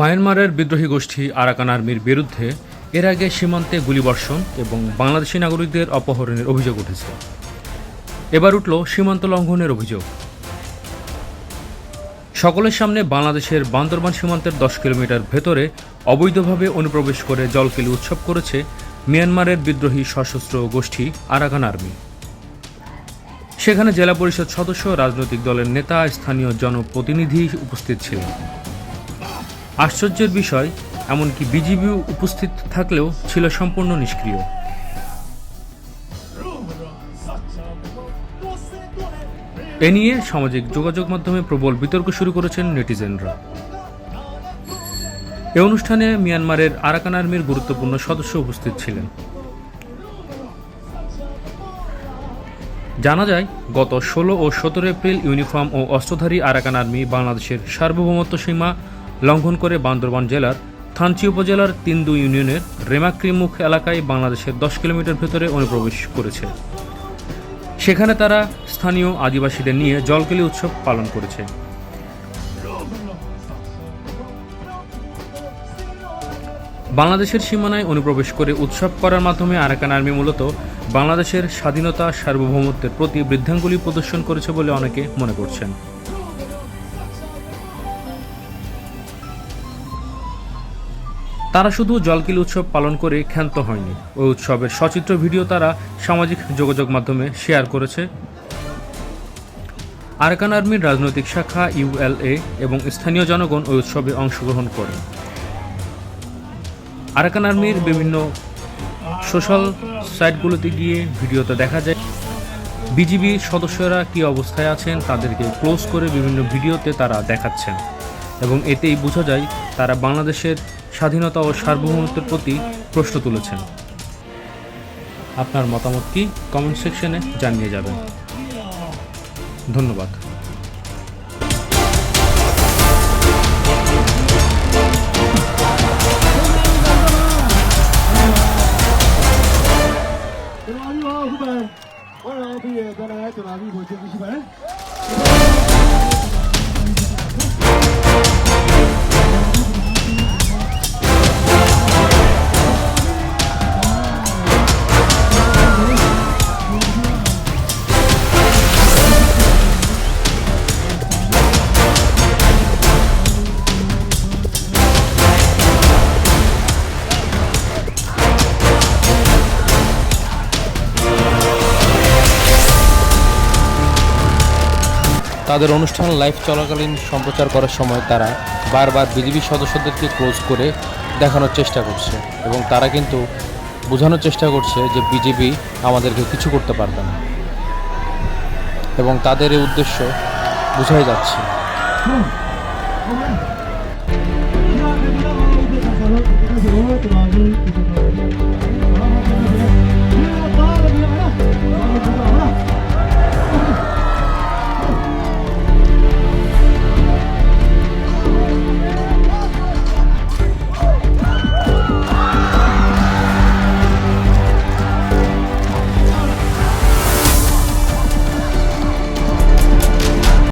মায়ানমারের বিদ্রোহী গোষ্ঠী আরাকান আর্মির বিরুদ্ধে এর আগে সীমান্তে গুলিবর্ষণ এবং বাংলাদেশি নাগরিকদের অপহরণের অভিযোগ উঠেছে। এবার উঠল সীমান্ত লঙ্ঘনের অভিযোগ। সকলের সামনে বাংলাদেশের বান্দরবান সীমান্তের দশ কিলোমিটার ভেতরে অবৈধভাবে অনুপ্রবেশ করে জলকিলি উৎসব করেছে মিয়ানমারের বিদ্রোহী সশস্ত্র গোষ্ঠী আরাকান আর্মি সেখানে জেলা পরিষদ সদস্য রাজনৈতিক দলের নেতা, স্থানীয় জনপ্রতিনিধি উপস্থিত ছিলেন। আশ্চর্যের বিষয়, এমনকি বিজিবি উপস্থিত থাকলেও ছিল সম্পূর্ণ নিষ্ক্রিয়। এ নিয়ে সামাজিক যোগাযোগ মাধ্যমে প্রবল বিতর্ক শুরু করেছেন নেটিজেনরা। এ অনুষ্ঠানে মিয়ানমারের আরাকান আর্মির গুরুত্বপূর্ণ সদস্য উপস্থিত ছিলেন। জানা যায়, গত ষোলো ও সতেরো এপ্রিল ইউনিফর্ম ও অস্ত্রধারী আরাকান আর্মি বাংলাদেশের সার্বভৌমত্ব সীমা লঙ্ঘন করে বান্দরবান জেলার থানচি উপজেলার তিন্দু ইউনিয়নের রেমাক্রিমুখ এলাকায় বাংলাদেশের দশ কিলোমিটার ভেতরে অনুপ্রবেশ করেছে। সেখানে তারা স্থানীয় আদিবাসীদের নিয়ে জলকেলি উৎসব পালন করেছে। বাংলাদেশের সীমানায় অনুপ্রবেশ করে উৎসব করার মাধ্যমে আরাকান আর্মি মূলত বাংলাদেশের স্বাধীনতা, সার্বভৌমত্বের প্রতি বৃদ্ধাঙ্গুলি প্রদর্শন করেছে বলে অনেকে মনে করছেন। তারা শুধু জলকিল উৎসব পালন করে ক্ষান্ত হয়নি। ওই উৎসবের সচিত্র ভিডিও তারা সামাজিক যোগাযোগ মাধ্যমে শেয়ার করেছে। আরাকান আর্মির রাজনৈতিক শাখা ইউএলএ এবং স্থানীয় জনগণ ওই উৎসবে অংশগ্রহণ করে। আরাকান আর্মির বিভিন্ন সোশ্যাল সাইটগুলোতে গিয়ে ভিডিওতে দেখা যায়, বিজিবি সদস্যরা কী অবস্থায় আছেন তাদেরকে ক্লোজ করে বিভিন্ন ভিডিওতে তারা দেখাচ্ছেন। এবং এতেই বোঝা যায় তারা বাংলাদেশের স্বাধীনতা ও সার্বভৌমত্বের প্রতি প্রশ্ন তুলেছেন। আপনার মতামত কি? কমেন্ট সেকশনে জানিয়ে যাবেন। ধন্যবাদ। তাদের অনুষ্ঠান লাইভ চলাকালীন সম্প্রচার করার সময় তারা বারবার বিজেপি সদস্যদেরকে ক্লোজ করে দেখানোর চেষ্টা করছে এবং তারা কিন্তু বোঝানোর চেষ্টা করছে যে বিজেপি আমাদেরকে কিছু করতে পারবে না। এবং তাদের এই উদ্দেশ্য বোঝাই যাচ্ছে।